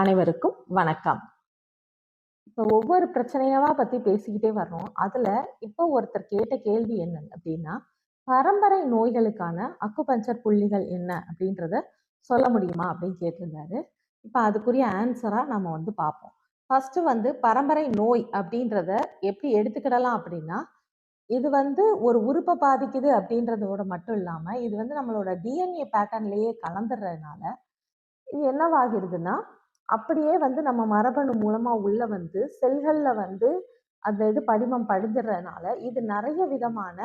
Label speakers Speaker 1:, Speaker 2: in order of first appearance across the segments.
Speaker 1: அனைவருக்கும் வணக்கம். இப்போ ஒவ்வொரு பிரச்சனையாவா பத்தி பேசிக்கிட்டே வர்றோம். அதுல இப்போ ஒருத்தர் கேட்ட கேள்வி என்ன அப்படின்னா பரம்பரை நோய்களுக்கான அக்குபஞ்சர் புள்ளிகள் என்ன அப்படின்றத சொல்ல முடியுமா அப்படின்னு கேட்டிருந்தாரு. இப்போ அதுக்குரிய ஆன்சரா நம்ம வந்து பார்ப்போம். ஃபர்ஸ்ட் வந்து பரம்பரை நோய் அப்படின்றத எப்படி எடுத்துக்கிடலாம் அப்படின்னா இது வந்து ஒரு உறுப்பை பாதிக்குது அப்படின்றதோட மட்டும் இல்லாம இது வந்து நம்மளோட டிஎன்ஏ பேட்டர்ன்லயே கலந்துடுறதுனால இது என்னவாகிருதுன்னா அப்படியே வந்து நம்ம மரபணு மூலமா உள்ள வந்து செல்கள்ல வந்து அந்த இது படிமம் படிஞ்சிடுறதுனால இது நிறைய விதமான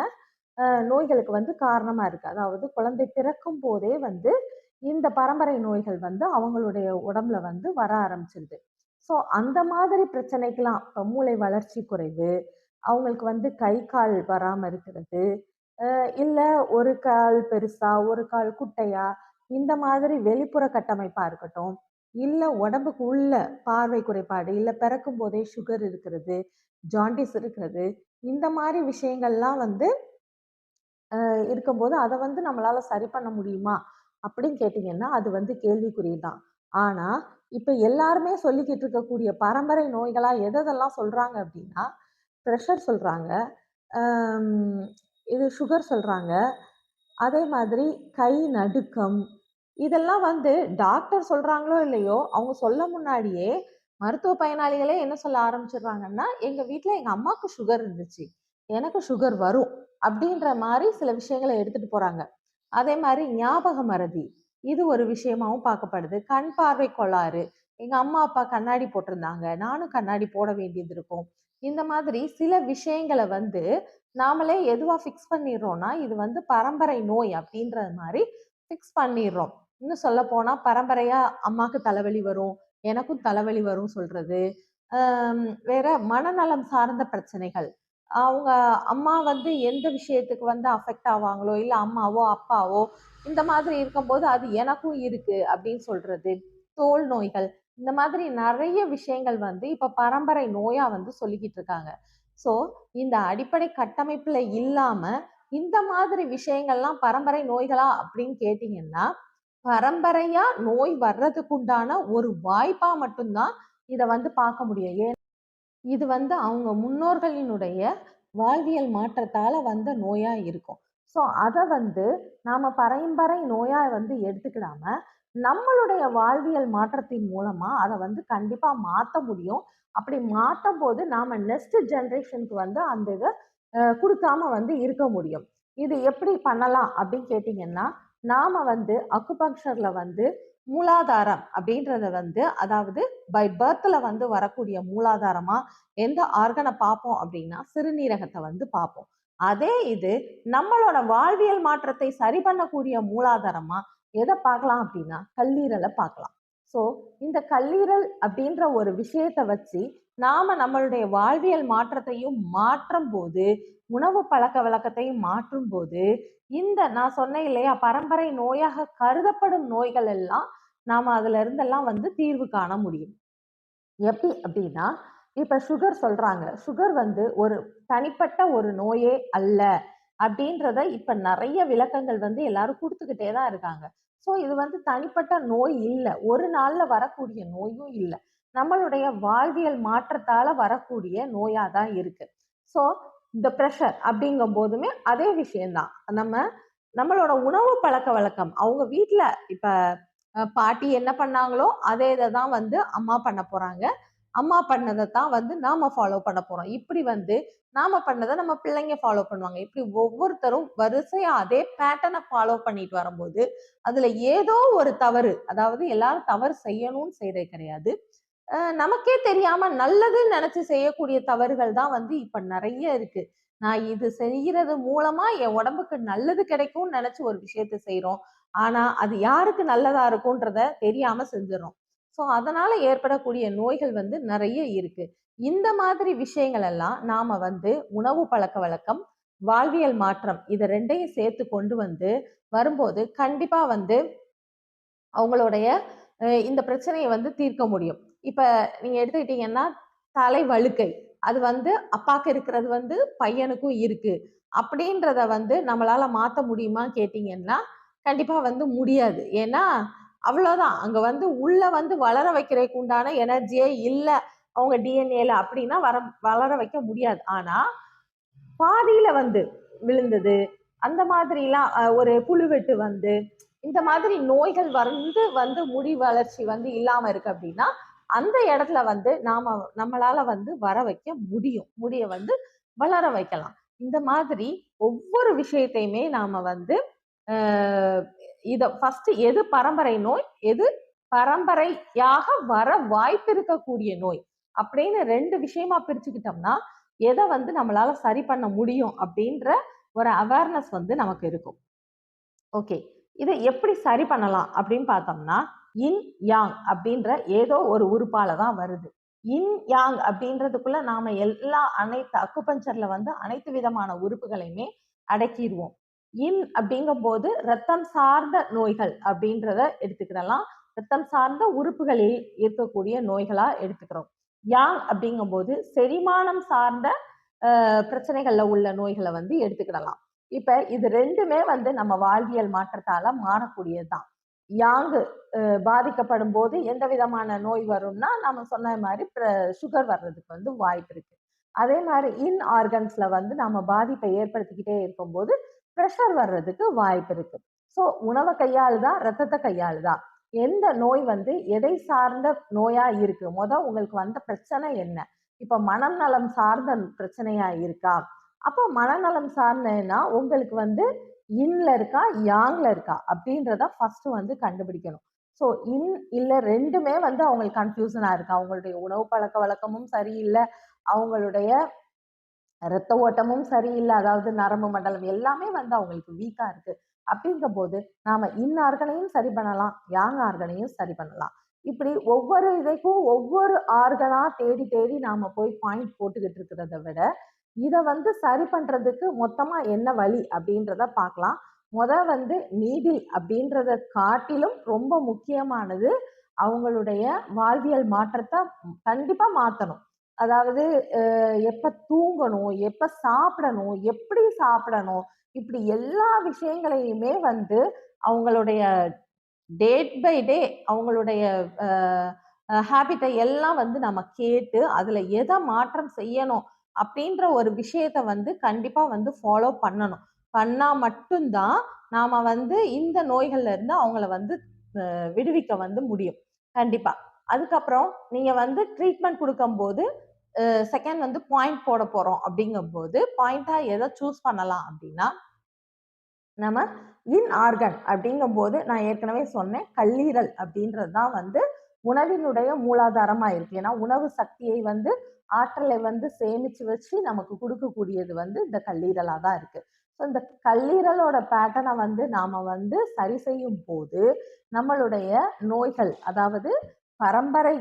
Speaker 1: நோய்களுக்கு வந்து காரணமா இருக்கு. அதாவது குழந்தை பிறக்கும் போதே வந்து இந்த பரம்பரை நோய்கள் வந்து அவங்களுடைய உடம்புல வந்து வர ஆரம்பிச்சிருது. ஸோ அந்த மாதிரி பிரச்சனைக்கெல்லாம் இப்போ மூளை வளர்ச்சி குறைவு அவங்களுக்கு வந்து கை கால் வராமல் இருக்கிறது இல்லை ஒரு கால் பெருசா ஒரு கால் குட்டையா இந்த மாதிரி வெளிப்புற கட்டமைப்பாக இருக்கட்டும் இல்லை உடம்புக்கு உள்ள பார்வை குறைபாடு இல்லை பிறக்கும் போதே சுகர் இருக்கிறது ஜாண்டிஸ் இருக்கிறது இந்த மாதிரி விஷயங்கள்லாம் வந்து இருக்கும்போது அதை வந்து நம்மளால சரி பண்ண முடியுமா? அப்படின்னு கேட்டிங்கன்னா அது வந்து கேள்விக்குறிதான். ஆனால் இப்போ எல்லாருமே சொல்லிக்கிட்டு இருக்கக்கூடிய பரம்பரை நோய்களாக எதெல்லாம் சொல்கிறாங்க அப்படின்னா ப்ரெஷர் சொல்கிறாங்க இது சுகர் சொல்கிறாங்க அதே மாதிரி கை நடுக்கம் இதெல்லாம் வந்து டாக்டர் சொல்றாங்களோ இல்லையோ அவங்க சொல்ல முன்னாடியே மருத்துவ பயனாளிகளே என்ன சொல்ல ஆரம்பிச்சிடுறாங்கன்னா எங்க வீட்டுல எங்க அம்மாவுக்கு சுகர் இருந்துச்சு. எனக்கு சுகர் வரும். அப்படின்ற மாதிரி சில விஷயங்களை எடுத்துட்டு போறாங்க. அதே மாதிரி ஞாபக மறதி. இது ஒரு விஷயமாவும் பார்க்கப்படுது. கண் பார்வை கோளாறு. எங்க அம்மா அப்பா கண்ணாடி போட்டிருந்தாங்க. நானும் கண்ணாடி போட வேண்டியது இருக்கும். இந்த மாதிரி சில விஷயங்களை வந்து நாமளே எதுவா ஃபிக்ஸ் பண்ணிடுறோம்னா இது வந்து பரம்பரை நோய் அப்படின்றது மாதிரி ஃபிக்ஸ் பண்ணிடுறோம். இன்னும் சொல்ல போனா பரம்பரையா அம்மாக்கு தலைவலி வரும் எனக்கும் தலைவலி வரும் சொல்றது. வேற மனநலம் சார்ந்த பிரச்சனைகள். அவங்க அம்மா வந்து எந்த விஷயத்துக்கு வந்து அஃபெக்ட் ஆவாங்களோ இல்லை அம்மாவோ அப்பாவோ இந்த மாதிரி இருக்கும்போது அது எனக்கும் இருக்கு அப்படின்னு சொல்றது. தோல் நோய்கள் இந்த மாதிரி நிறைய விஷயங்கள் வந்து இப்ப பரம்பரை நோயா வந்து சொல்லிக்கிட்டு இருக்காங்க. ஸோ இந்த அடிப்படை கட்டமைப்புல இல்லாம இந்த மாதிரி விஷயங்கள்லாம் பரம்பரை நோய்களா அப்படின்னு கேட்டிங்கன்னா பரம்பரையா நோய் வர்றதுக்கு உண்டான ஒரு வாய்ப்பா மட்டும்தான் இதை வந்து பார்க்க முடியும். ஏன் இது வந்து அவங்க முன்னோர்களினுடைய வாழ்வியல் மாற்றத்தால வந்த நோயா இருக்கும். ஸோ அதை வந்து நாம பரம்பரை நோயா வந்து எடுத்துக்கிடாம நம்மளுடைய வாழ்வியல் மாற்றத்தின் மூலமா அதை வந்து கண்டிப்பா மாற்ற முடியும். அப்படி மாற்றும் போது நாம நெக்ஸ்ட் ஜென்ரேஷனுக்கு வந்து அந்த இதை கொடுக்காம வந்து இருக்க முடியும். இது எப்படி பண்ணலாம் அப்படின்னு கேட்டிங்கன்னா நாம வந்து அக்குபங்க்சர்ல வந்து மூலாதாரம் அப்படின்றத வந்து அதாவது பை பர்த்ல வந்து வரக்கூடிய மூலாதாரமா எந்த ஆர்கனை பார்ப்போம் அப்படின்னா சிறுநீரகத்தை வந்து பார்ப்போம். அதே இது நம்மளோட வாழ்வியல் மாற்றத்தை சரி பண்ணக்கூடிய மூலாதாரமா எதை பார்க்கலாம் அப்படின்னா கல்லீரலை பார்க்கலாம். ஸோ இந்த கல்லீரல் அப்படின்ற ஒரு விஷயத்தை வச்சு நாம நம்மளுடைய வாழ்வியல் மாற்றத்தையும் மாற்றும் போது உணவு பழக்க வழக்கத்தையும் மாற்றும் போது இந்த நான் சொன்னேன் இல்லையா பரம்பரை நோயாக கருதப்படும் நோய்கள் எல்லாம் நாம அதுல இருந்தெல்லாம் வந்து தீர்வு காண முடியும். எப்படி அப்படின்னா இப்ப சுகர் சொல்றாங்க. சுகர் வந்து ஒரு தனிப்பட்ட ஒரு நோயே அல்ல அப்படின்றத இப்ப நிறைய விளக்கங்கள் வந்து எல்லாரும் கொடுத்துக்கிட்டே தான் இருக்காங்க. ஸோ இது வந்து தனிப்பட்ட நோய் இல்லை. ஒரு நாள்ல வரக்கூடிய நோயும் இல்லை. நம்மளுடைய வாழ்வியல் மாற்றத்தால வரக்கூடிய நோயா தான் இருக்கு. ஸோ இந்த ப்ரெஷர் அப்படிங்கும் போதுமே அதே விஷயம்தான். நம்ம நம்மளோட உணவு பழக்க வழக்கம். அவங்க வீட்டில் இப்போ பாட்டி என்ன பண்ணாங்களோ அதே இதை தான் வந்து அம்மா பண்ண போகிறாங்க அம்மா பண்ணதை தான் வந்து நாம ஃபாலோ பண்ண போகிறோம் இப்படி வந்து நாம பண்ணதை நம்ம பிள்ளைங்க ஃபாலோ பண்ணுவாங்க. இப்படி ஒவ்வொருத்தரும் வரிசையாக அதே பேட்டர்னை ஃபாலோ பண்ணிட்டு வரும்போது அதில் ஏதோ ஒரு தவறு அதாவது எல்லாரும் தவறு செய்யணும்னு செய்யறது கிடையாது. நமக்கே தெரியாம நல்லதுன்னு நினைச்சு செய்யக்கூடிய தவறுகள் தான் வந்து இப்ப நிறைய இருக்கு. நான் இது செய்யறது மூலமா என் உடம்புக்கு நல்லது கிடைக்கும்னு நினைச்சு ஒரு விஷயத்த செய்யறோம் ஆனா அது யாருக்கு நல்லதா இருக்கும்ன்றத தெரியாம செஞ்சிடறோம் ஸோ அதனால ஏற்படக்கூடிய நோய்கள் வந்து நிறைய இருக்கு. இந்த மாதிரி விஷயங்கள் எல்லாம் நாம வந்து உணவு பழக்க வழக்கம் வாழ்வியல் மாற்றம் இதை ரெண்டையும் சேர்த்து கொண்டு வந்து வரும்போது கண்டிப்பா வந்து அவங்களுடைய இந்த பிரச்சனையை வந்து தீர்க்க முடியும். இப்போ நீங்கள் எடுத்துக்கிட்டீங்கன்னா தலை வழுக்கை. அது வந்து அப்பாக்கு இருக்கிறது வந்து பையனுக்கும் இருக்கு. அப்படின்றத வந்து நம்மளால மாற்ற முடியுமா கேட்டிங்கன்னா கண்டிப்பாக வந்து முடியாது. ஏன்னா அவ்வளோதான் அங்கே வந்து உள்ள வந்து வளர வைக்கிறதுக்கு உண்டான எனர்ஜியே இல்லை. அவங்க டிஎன்ஏல அப்படின்னா வர வளர வைக்க முடியாது. ஆனால் பாதியில வந்து விழுந்தது அந்த மாதிரிலாம் ஒரு புழுவெட்டு வந்து இந்த மாதிரி நோய்கள் வந்து வந்து முடி வளர்ச்சி வந்து இல்லாம இருக்கு அப்படின்னா அந்த இடத்துல வந்து நாம நம்மளால வந்து வர வைக்க முடியும். முடிய வந்து வளர வைக்கலாம். இந்த மாதிரி ஒவ்வொரு விஷயத்தையுமே நாம வந்து இதை ஃபர்ஸ்ட் எது பரம்பரை நோய் எது பரம்பரையாக வர வாய்ப்பு இருக்கக்கூடிய நோய் அப்படின்னு ரெண்டு விஷயமா பிரிச்சுக்கிட்டோம்னா எதை வந்து நம்மளால சரி பண்ண முடியும் அப்படின்ற ஒரு அவேர்னஸ் வந்து நமக்கு இருக்கும். ஓகே. இதை எப்படி சரி பண்ணலாம் அப்படின்னு பார்த்தோம்னா இன் யாங் அப்படின்ற ஏதோ ஒரு உறுப்பால தான் வருது. இன் யாங் அப்படின்றதுக்குள்ள நாம எல்லா அனைத்து அக்குபஞ்சர்ல வந்து அனைத்து விதமான உறுப்புகளையுமே அடக்கிடுவோம் இன் அப்படிங்கும் போது ரத்தம் சார்ந்த நோய்கள் அப்படின்றத எடுத்துக்கிடலாம். ரத்தம் சார்ந்த உறுப்புகளில் இருக்கக்கூடிய நோய்களா எடுத்துக்கிறோம். யாங் அப்படிங்கும்போது செரிமானம் சார்ந்த பிரச்சனைகள்ல உள்ள நோய்களை வந்து எடுத்துக்கிடலாம். இப்ப இது ரெண்டுமே வந்து நம்ம வாழ்வியல் மாற்றத்தால மாறக்கூடியதுதான். யாங்கு பாதிக்கப்படும் போது எந்த விதமான நோய் வரும்னா நம்ம சொன்ன மாதிரி சுகர் வர்றதுக்கு வந்து வாய்ப்பு இருக்கு. அதே மாதிரி இன் ஆர்கன்ஸ்ல வந்து நம்ம பாதிப்பை ஏற்படுத்திக்கிட்டே இருக்கும்போது ப்ரெஷர் வர்றதுக்கு வாய்ப்பு இருக்கு. ஸோ உணவை கையாளுதா ரத்தத்தை கையாளுதா எந்த நோய் வந்து எதை சார்ந்த நோயா இருக்கு? முத உங்களுக்கு வந்த பிரச்சனை என்ன? இப்ப மனநலம் சார்ந்த பிரச்சனையா இருக்கா? அப்போ மனநலம் சார்ந்ததுன்னா உங்களுக்கு வந்து இன்ல இருக்கா யாங்ல இருக்கா அப்படின்றத ஃபர்ஸ்ட் வந்து கண்டுபிடிக்கணும். ஸோ இன் இல்லை ரெண்டுமே வந்து அவங்களுக்கு கன்ஃபியூசனா இருக்கு? அவங்களுடைய உணவு பழக்க வழக்கமும் சரியில்லை. அவங்களுடைய ரத்த ஓட்டமும் சரியில்லை. அதாவது நரம்பு மண்டலம் எல்லாமே வந்து அவங்களுக்கு வீக்கா இருக்கு. அப்படிங்கும் போது நாம இன் ஆர்கனையும் சரி பண்ணலாம் யாங் ஆர்கனையும் சரி பண்ணலாம். இப்படி ஒவ்வொரு இதைக்கும் ஒவ்வொரு ஆர்கனா தேடி தேடி நாம போய் பாயிண்ட் போட்டுக்கிட்டு இருக்கிறத விட இதை வந்து சரி பண்றதுக்கு மொத்தமா என்ன வழி அப்படின்றத பார்க்கலாம் முத வந்து நீதி அப்படின்றத காட்டிலும் ரொம்ப முக்கியமானது அவங்களுடைய வாழ்வியல் மாற்றத்தை கண்டிப்பா மாத்தணும். அதாவது எப்போ எப்ப தூங்கணும் எப்ப சாப்பிடணும் எப்படி சாப்பிடணும் இப்படி எல்லா விஷயங்களையுமே வந்து அவங்களுடைய டேட் பை டே அவங்களுடைய ஹேபிட்டை எல்லாம் வந்து நம்ம கேட்டு அதுல எதை மாற்றம் செய்யணும் அப்படின்ற ஒரு விஷயத்த வந்து கண்டிப்பா வந்து ஃபாலோ பண்ணணும். பண்ணா மட்டும்தான் நாம வந்து இந்த நோய்கள்ல இருந்து அவங்கள வந்து விடுவிக்க வந்து முடியும். கண்டிப்பா. அதுக்கப்புறம் நீங்க வந்து ட்ரீட்மெண்ட் கொடுக்கும்போது செகண்ட் வந்து பாயிண்ட் போட போறோம் அப்படிங்கும்போது பாயிண்டா எதை சூஸ் பண்ணலாம் அப்படின்னா நம்ம இன் ஆர்கன் அப்படிங்கும்போது நான் ஏற்கனவே சொன்னேன் கல்லீரல் அப்படின்றது தான் வந்து உணவினுடைய மூலாதாரமா இருக்கு. ஏன்னா உணவு சக்தியை வந்து ஆற்றலை வந்து சேமிச்சு வச்சு நமக்கு கொடுக்கக்கூடியது வந்து இந்த கல்லீரலா தான் இருக்கு. ஸோ இந்த கல்லீரலோட பேட்டர்னை வந்து நாம வந்து சரி செய்யும் போது நம்மளுடைய நோய்கள் அதாவது பரம்பரை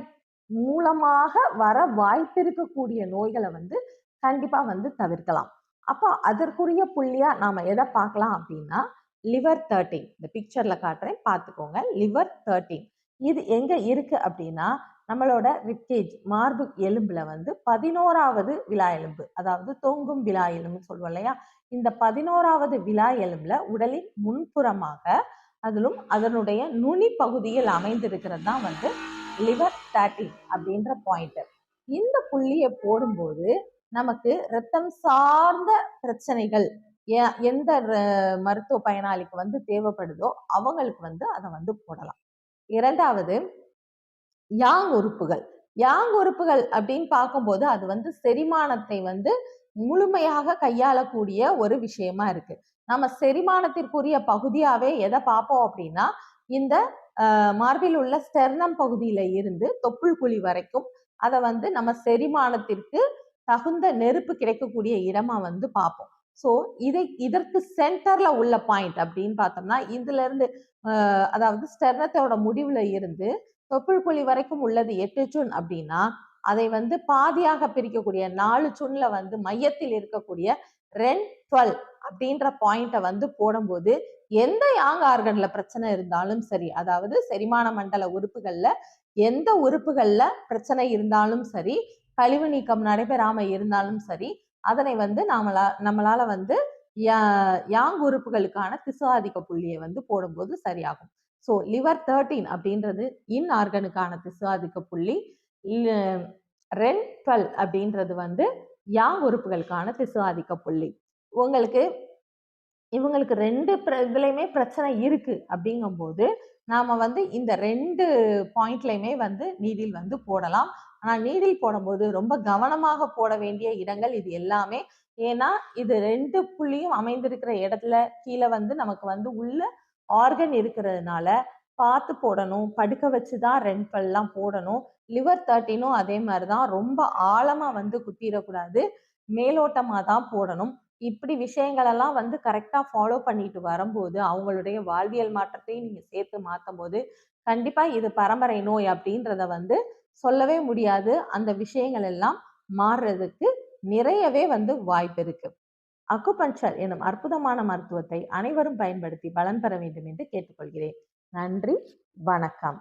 Speaker 1: மூலமாக வர வாய்ப்பிருக்கக்கூடிய நோய்களை வந்து கண்டிப்பா வந்து தவிர்க்கலாம். அப்போ அதற்குரிய புள்ளியா நாம எதை பார்க்கலாம் அப்படின்னா லிவர் தேர்ட்டின் இந்த பிக்சர்ல காட்டுறேன். பார்த்துக்கோங்க. லிவர் தேர்ட்டின் இது எங்க இருக்கு அப்படின்னா நம்மளோட ரிப்கேஜ் மார்பு எலும்புல வந்து பதினோராவது விழா எலும்பு அதாவது தொங்கும் விழா எலும்புன்னு சொல்லுவோம் இல்லையா? இந்த பதினோராவது விழா எலும்புல உடலின் முன்புறமாக அதிலும் அதனுடைய நுனி பகுதியில் அமைந்திருக்கிறது தான் வந்து லிவர் தேர்ட்டி அப்படின்ற பாயிண்ட். இந்த புள்ளியை போடும்போது நமக்கு ரத்தம் சார்ந்த பிரச்சனைகள் எ- எந்த ர- மருத்துவ பயனாளிக்கு வந்து தேவைப்படுதோ அவங்களுக்கு வந்து அதை வந்து போடலாம். இரண்டாவது யாங் உறுப்புகள். யாங் உறுப்புகள் அப்படின்னு பார்க்கும்போது அது வந்து செரிமானத்தை வந்து முழுமையாக கையாளக்கூடிய ஒரு விஷயமா இருக்கு. நம்ம செரிமானத்திற்குரிய பகுதியாவே எதை பார்ப்போம் அப்படின்னா இந்த மார்பில் உள்ள ஸ்டெர்னம் பகுதியில இருந்து தொப்புள் குழி வரைக்கும் அதை வந்து நம்ம செரிமானத்திற்கு தகுந்த நெருப்பு கிடைக்கக்கூடிய இடமா வந்து பார்ப்போம். ஸோ இதை இதற்கு சென்டர்ல உள்ள பாயிண்ட் அப்படின்னு பார்த்தோம்னா இதுல இருந்து அதாவது ஸ்டெர்னத்தோட முடிவுல இருந்து தொப்புள் குழி வரைக்கும் உள்ளது எட்டு சுண் அப்படின்னா அதை வந்து பாதியாக பிரிக்கக்கூடிய நாலு சுன்ல வந்து மையத்தில் இருக்கக்கூடிய ரென் டுவெல் அப்படின்ற பாயிண்ட வந்து போடும்போது எந்த யாங் ஆர்கன்ல பிரச்சனை இருந்தாலும் சரி அதாவது செரிமான மண்டல உறுப்புகள்ல எந்த உறுப்புகள்ல பிரச்சனை இருந்தாலும் சரி கழிவு நீக்கம் நடைபெறாம இருந்தாலும் சரி அதனை வந்து நாமளா நம்மளால வந்து யா- யாங் உறுப்புகளுக்கான திசு ஆதிக்க புள்ளியை வந்து போடும்போது சரியாகும். ஸோ லிவர் தேர்ட்டீன் அப்படின்றது இன் ஆர்கனுக்கான திசுவாதிக்க புள்ளி. ரென் டுவெல் அப்படின்றது வந்து யாங் உறுப்புகளுக்கான திசுவாதிக்க புள்ளி. உங்களுக்கு இவங்களுக்கு ரெண்டு இதுலையுமே பிரச்சனை இருக்கு அப்படிங்கும்போது நாம வந்து இந்த ரெண்டு பாயிண்ட்லையுமே வந்து நீடில் வந்து போடலாம். ஆனால் நீடில் போடும்போது ரொம்ப கவனமாக போட வேண்டிய இடங்கள் இது எல்லாமே. ஏன்னா இது ரெண்டு புள்ளியும் அமைந்திருக்கிற இடத்துல கீழே வந்து நமக்கு வந்து உள்ள ஆர்கன் இருக்கிறதுனால பார்த்து போடணும். படுக்க வச்சு தான் ரெண்ட்பல்லாம் போடணும். லிவர் தேர்ட்டினும் அதே மாதிரி தான் ரொம்ப ஆழமாக வந்து குத்திடக்கூடாது. மேலோட்டமாக தான் போடணும். இப்படி விஷயங்களெல்லாம் வந்து கரெக்டாக ஃபாலோ பண்ணிட்டு வரும்போது அவங்களுடைய வாழ்வியல் மாற்றத்தையும் நீங்கள் சேர்த்து மாற்றும் போது கண்டிப்பாக இது பரம்பரை நோய் அப்படின்றத வந்து சொல்லவே முடியாது. அந்த விஷயங்கள் எல்லாம் மாறுறதுக்கு நிறையவே வந்து வாய்ப்பு இருக்குது அக்குபஞ்சர் எனும் அற்புதமான மருத்துவத்தை அனைவரும் பயன்படுத்தி பலன் பெற வேண்டும் என்று கேட்டுக்கொள்கிறேன். நன்றி வணக்கம்.